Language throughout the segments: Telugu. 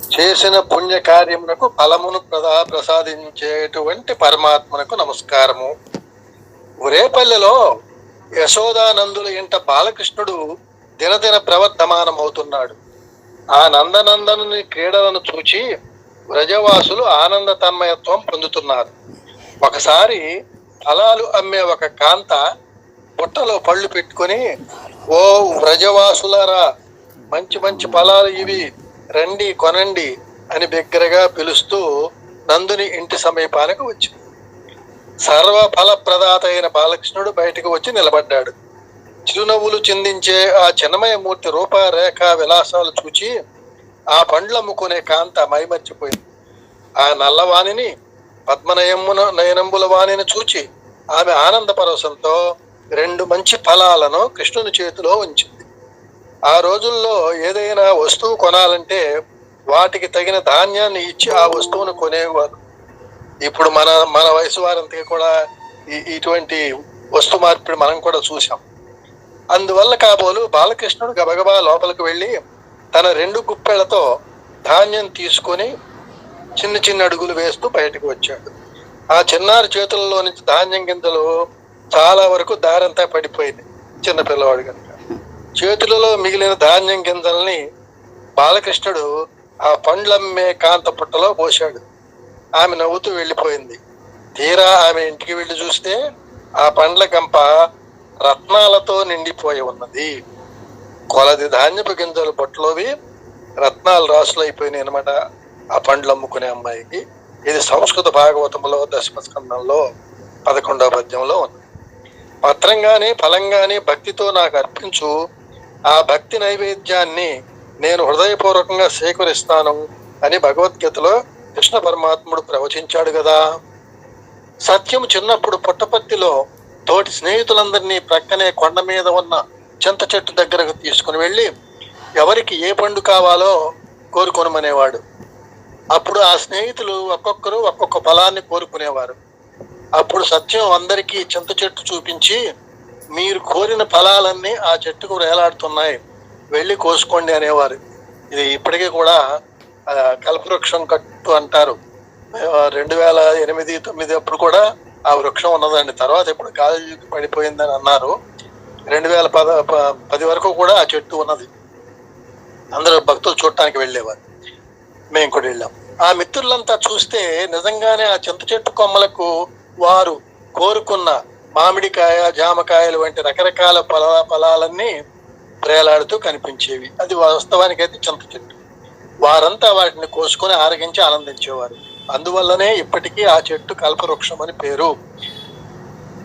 చేసిన పుణ్య కార్యమునకు ఫలమును ప్రదా ప్రసాదించేటువంటి పరమాత్మనకు నమస్కారము. ఒరేపల్లెలో యశోదానందుల ఇంట బాలకృష్ణుడు దినదిన ప్రవర్ధమానం అవుతున్నాడు ఆ నందనందనుని క్రీడలను చూచి వ్రజవాసులు ఆనంద తన్మయత్వం పొందుతున్నారు. ఒకసారి ఫలాలు అమ్మే ఒక కాంత బుట్టలో పళ్ళు పెట్టుకొని ఓ వ్రజవాసులారా మంచి మంచి ఫలాలు ఇవి రండి కొనండి అని బిగ్గరగా పిలుస్తూ నందుని ఇంటి సమీపానికి వచ్చింది సర్వ ఫలప్రదాత అయిన బాలకృష్ణుడు బయటకు వచ్చి నిలబడ్డాడు. చిరునవ్వులు చిందించే ఆ చిన్నమయ మూర్తి రూపరేఖ విలాసాలు చూచి ఆ పండ్లు అమ్ముకునే కాంత మైమర్చిపోయింది. ఆ నల్లవాణిని పద్మనయమున నయనంబుల వాణిని చూచి ఆమె ఆనంద పరవశంతో రెండు మంచి ఫలాలను కృష్ణుని చేతిలో ఉంచింది. ఆ రోజుల్లో ఏదైనా వస్తువు కొనాలంటే వాటికి తగిన ధాన్యాన్ని ఇచ్చి ఆ వస్తువును కొనేవారు. ఇప్పుడు మన మన వయసు వారంతా కూడా ఇటువంటి వస్తు మార్పిడి మనం కూడా చూసాం అందువల్ల కాబోలు బాలకృష్ణుడు గబగబా లోపలికి వెళ్ళి తన రెండు గుప్పెళ్ళతో ధాన్యం తీసుకొని చిన్న చిన్న అడుగులు వేస్తూ బయటకు వచ్చాడు. ఆ చిన్నారి చేతుల్లో నుంచి ధాన్యం గింజలు చాలా వరకు దారంతా పడిపోయింది చిన్న పిల్లవాడు కనుక చేతులలో మిగిలిన ధాన్యం గింజల్ని బాలకృష్ణుడు ఆ పండ్లమ్మే కాంత పుట్టలో పోశాడు. ఆమె నవ్వుతూ వెళ్ళిపోయింది. తీరా ఆమె ఇంటికి వెళ్ళి చూస్తే ఆ పండ్ల గంప రత్నాలతో నిండిపోయి ఉన్నది. కొలది ధాన్యపు గింజలు బొట్టలోవి రత్నాలు రాసులైపోయినాయి అనమాట ఆ పండ్లు అమ్ముకునే అమ్మాయికి. ఇది సంస్కృత భాగవతంలో దశమస్కందంలో పదకొండవ పద్యంలో ఉంది. పత్రంగాని ఫలంగాని భక్తితో నాకు అర్పించు ఆ భక్తి నైవేద్యాన్ని నేను హృదయపూర్వకంగా స్వీకరిస్తాను అని భగవద్గీతలో కృష్ణ పరమాత్ముడు ప్రవచించాడు కదా. సత్యం చిన్నప్పుడు పుట్టపర్తిలో తోటి స్నేహితులందరినీ ప్రక్కనే కొండ మీద ఉన్న చింత చెట్టు దగ్గరకు తీసుకుని వెళ్ళి ఎవరికి ఏ పండు కావాలో కోరుకొనమనేవాడు. అప్పుడు ఆ స్నేహితులు ఒక్కొక్కరు ఒక్కొక్క ఫలాన్ని కోరుకునేవారు. అప్పుడు సత్యం అందరికీ చింత చెట్టు చూపించి మీరు కోరిన ఫలాలన్నీ ఆ చెట్టుకు వేలాడుతున్నాయి. వెళ్ళి కోసుకోండి అనేవారు. ఇది ఇప్పటికీ కూడా కల్పవృక్షం కట్టు అంటారు. రెండు వేల ఎనిమిది తొమ్మిది అప్పుడు కూడా ఆ వృక్షం ఉన్నదండి. తర్వాత ఇప్పుడు గాలి పడిపోయిందని అన్నారు. రెండు వేల పద ప- పది వరకు కూడా ఆ చెట్టు ఉన్నది. అందరూ భక్తులు చూడటానికి వెళ్ళేవారు. మేము కూడా వెళ్ళాం. ఆ మిత్రులంతా చూస్తే నిజంగానే ఆ చింత చెట్టు కొమ్మలకు వారు కోరుకున్న మామిడికాయ జామకాయలు వంటి రకరకాల ఫల ఫలాలన్నీ ప్రేలాడుతూ కనిపించేవి. అది వాస్తవానికి అయితే చింత చెట్టు. వారంతా వాటిని కోసుకొని ఆరగించి ఆనందించేవారు. అందువల్లనే ఇప్పటికీ ఆ చెట్టు కల్పవృక్షం అని పేరు.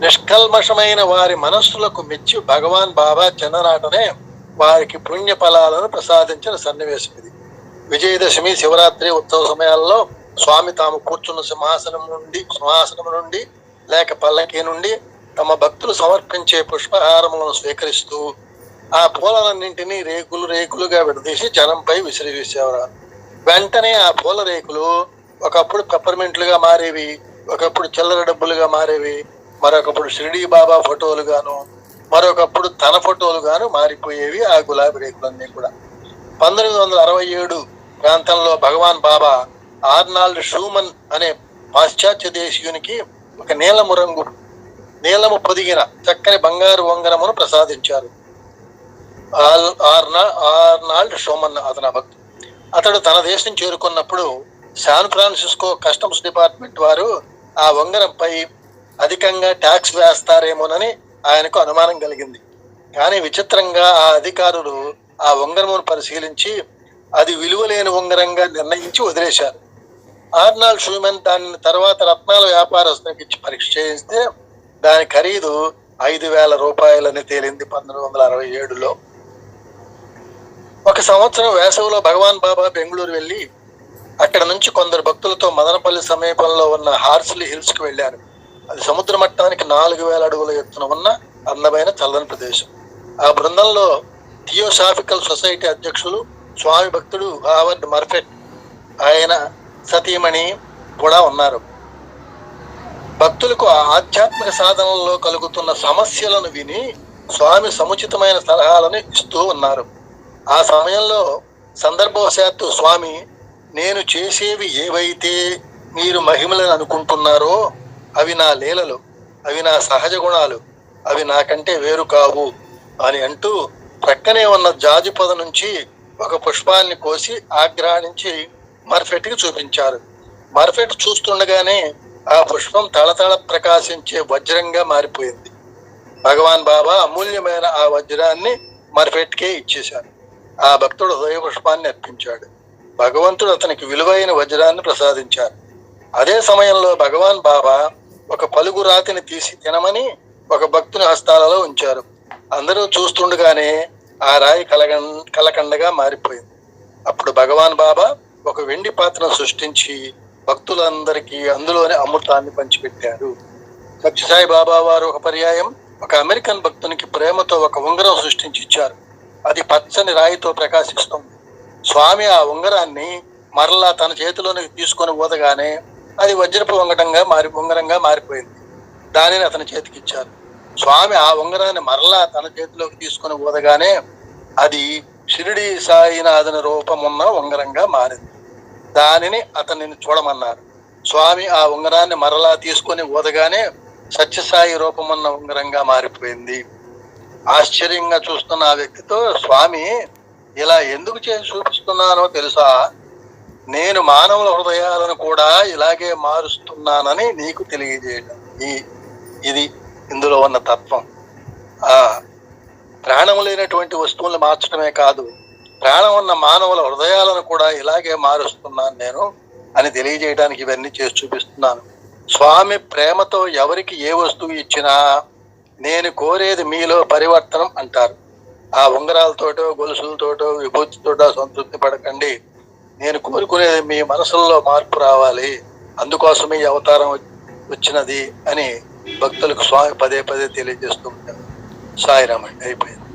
నిష్కల్మషమైన వారి మనస్సులకు మెచ్చి భగవాన్ బాబా చిన్ననాటనే వారికి పుణ్య ఫలాలను ప్రసాదించిన సన్నివేశం ఇది విజయదశమి శివరాత్రి ఉత్సవ సమయాల్లో స్వామి తాము కూర్చున్న సింహాసనం నుండి సింహాసనం నుండి లేక పల్లకి నుండి తమ భక్తులు సమర్పించే పుష్పహారములను స్వీకరిస్తూ ఆ పూలన్నింటినీ రేకులు రేకులుగా విడదీసి జనంపై విసిరివేసేవారు. వెంటనే ఆ పూల రేకులు ఒకప్పుడు పెప్పర్మెంట్లుగా మారేవి ఒకప్పుడు చిల్లర డబ్బులుగా మారేవి మరొకప్పుడు షిరిడి బాబా ఫోటోలు గాను మరొకప్పుడు తన ఫోటోలు గాను మారిపోయేవి ఆ గులాబీ రేకులన్నీ కూడా. పంతొమ్మిది వందల అరవై ఏడు ప్రాంతంలో భగవాన్ బాబా ఆర్నాల్డ్ షూమన్ అనే పాశ్చాత్య దేశీయునికి ఒక నీలము రంగు నీలము పొదిగిన చక్కని బంగారు వంగరమును ప్రసాదించారు. ఆల్- ఆర్నా ఆర్నాల్డ్ షోమన్ అతని భక్తు అతడు తన దేశం చేరుకున్నప్పుడు శాన్ ఫ్రాన్సిస్కో కస్టమ్స్ డిపార్ట్మెంట్ వారు ఆ ఉంగరంపై అధికంగా ట్యాక్స్ వేస్తారేమోనని ఆయనకు అనుమానం కలిగింది. కానీ విచిత్రంగా ఆ అధికారులు ఆ ఉంగరమును పరిశీలించి అది విలువలేని ఉంగరంగా నిర్ణయించి వదిలేశారు. ఆర్నాల్డ్ షూమెన్ దానిని తర్వాత రత్నాల వ్యాపారస్తునికి ఇచ్చి పరీక్ష చేయిస్తే దాని ఖరీదు ఐదు వేల రూపాయలని తేలింది పంతొమ్మిది వందల అరవై ఏడులో. ఒక సంవత్సరం వేసవిలో భగవాన్ బాబా బెంగళూరు వెళ్ళి అక్కడ నుంచి కొందరు భక్తులతో మదనపల్లి సమీపంలో ఉన్న హార్స్లీ హిల్స్కి వెళ్ళారు. అది సముద్ర మట్టానికి నాలుగు వేల అడుగుల ఎత్తున ఉన్న అందమైన చల్లని ప్రదేశం. ఆ బృందంలో థియోసాఫికల్ సొసైటీ అధ్యక్షులు స్వామి భక్తుడు హావర్డ్ మర్ఫెట్ ఆయన సతీమణి కూడా ఉన్నారు. భక్తులకు ఆధ్యాత్మిక సాధనలో కలుగుతున్న సమస్యలను విని స్వామి సముచితమైన సలహాలను ఇస్తూ ఉన్నారు. ఆ సమయంలో సందర్భవశాత్తు స్వామి నేను చేసేవి ఏవైతే మీరు మహిమలను అనుకుంటున్నారో అవి నా లీలలు అవి నా సహజ గుణాలు అవి నాకంటే వేరు కావు అని అంటూ ప్రక్కనే ఉన్న జాజి పొద నుంచి ఒక పుష్పాన్ని కోసి ఆగ్రహించి మర్ఫెట్కి చూపించారు. మర్ఫెట్ చూస్తుండగానే ఆ పుష్పం తళతళ ప్రకాశించే వజ్రంగా మారిపోయింది. భగవాన్ బాబా అమూల్యమైన ఆ వజ్రాన్ని మరిపెట్టుకే ఇచ్చేశారు. ఆ భక్తుడు హృదయ పుష్పాన్ని అర్పించాడు. భగవంతుడు అతనికి విలువైన వజ్రాన్ని ప్రసాదించారు. అదే సమయంలో భగవాన్ బాబా ఒక పలుగు రాతిని తీసి తినమని ఒక భక్తుని హస్తాలలో ఉంచారు. అందరూ చూస్తుండగానే ఆ రాయి కలగం కలకండగా మారిపోయింది. అప్పుడు భగవాన్ బాబా ఒక వెండి పాత్రను సృష్టించి భక్తులందరికీ అందులోనే అమృతాన్ని పంచిపెట్టారు. సత్యసాయి బాబా వారు ఒక పర్యాయం ఒక అమెరికన్ భక్తునికి ప్రేమతో ఒక ఉంగరం సృష్టించి ఇచ్చారు అది పచ్చని రాయితో ప్రకాశిస్తుంది. స్వామి ఆ ఉంగరాన్ని మరలా తన చేతిలోనికి తీసుకొని ఊదగానే అది వజ్రపు ఉంగటంగా మారి ఉంగరంగా మారిపోయింది. దానిని అతని చేతికి ఇచ్చారు స్వామి ఆ ఉంగరాన్ని మరలా తన చేతిలోకి తీసుకొని ఊదగానే అది షిరిడి సాయినాథుని రూపమున్న ఉంగరంగా మారింది. దానిని అతనిని చూడమన్నారు. స్వామి ఆ ఉంగరాన్ని మరలా తీసుకొని ఊదగానే సత్యసాయి రూపమున్న ఉంగరంగా మారిపోయింది. ఆశ్చర్యంగా చూస్తున్న ఆ వ్యక్తితో స్వామి ఇలా ఎందుకు చేసి చూపిస్తున్నానో తెలుసా? నేను మానవుల హృదయాలను కూడా ఇలాగే మారుస్తున్నానని నీకు తెలియజేయడం ఈ ఇది ఇందులో ఉన్న తత్వం. ఆ ప్రాణం లేనటువంటి వస్తువులను మార్చడమే కాదు ప్రాణం ఉన్న మానవుల హృదయాలను కూడా ఇలాగే మారుస్తున్నాను నేను అని తెలియజేయడానికి ఇవన్నీ చేసి చూపిస్తున్నాను. స్వామి ప్రేమతో ఎవరికి ఏ వస్తువు ఇచ్చినా నేను కోరేది మీలో పరివర్తనం అంటారు. ఆ ఉంగరాలతోటో గొలుసులతోటో విభూతితోటో సంతృప్తి పడకండి. నేను కోరుకునేది మీ మనసుల్లో మార్పు రావాలి. అందుకోసమే ఈ అవతారం వచ్చినది అని భక్తులకు స్వామి పదే పదే తెలియజేస్తూ ఉంటారు. సాయిరామండి అయిపోయింది.